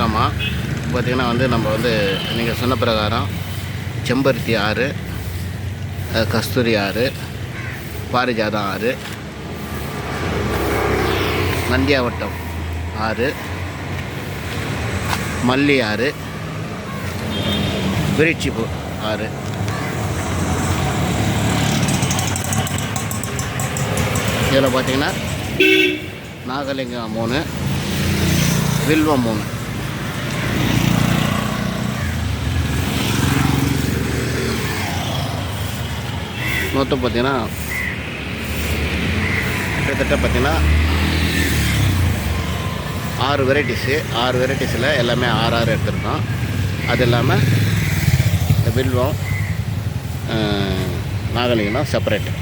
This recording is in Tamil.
வணக்கம்மா. பார்த்திங்கன்னா வந்து நம்ம வந்து நீங்கள் சொன்ன பிரகாரம் செம்பருத்தி ஆறு கஸ்தூரி ஆறு பாரிஜாதம் ஆறு நந்தியாவட்டம் ஆறு மல்லி ஆறு விரிச்சிப்பூ ஆறு. இதில் பார்த்தீங்கன்னா நாகலிங்கம் மூணு வில்வம் மூணு. மொத்தம் பார்த்தீங்கன்னா கிட்டத்தட்ட பார்த்தீங்கன்னா ஆறு வெரைட்டிஸு ஆறு வெரைட்டிஸில் எல்லாமே ஆறு ஆறு எடுத்துருக்கோம். அது இல்லாமல் இந்த வில்வம் அஹ், செப்பரேட்டு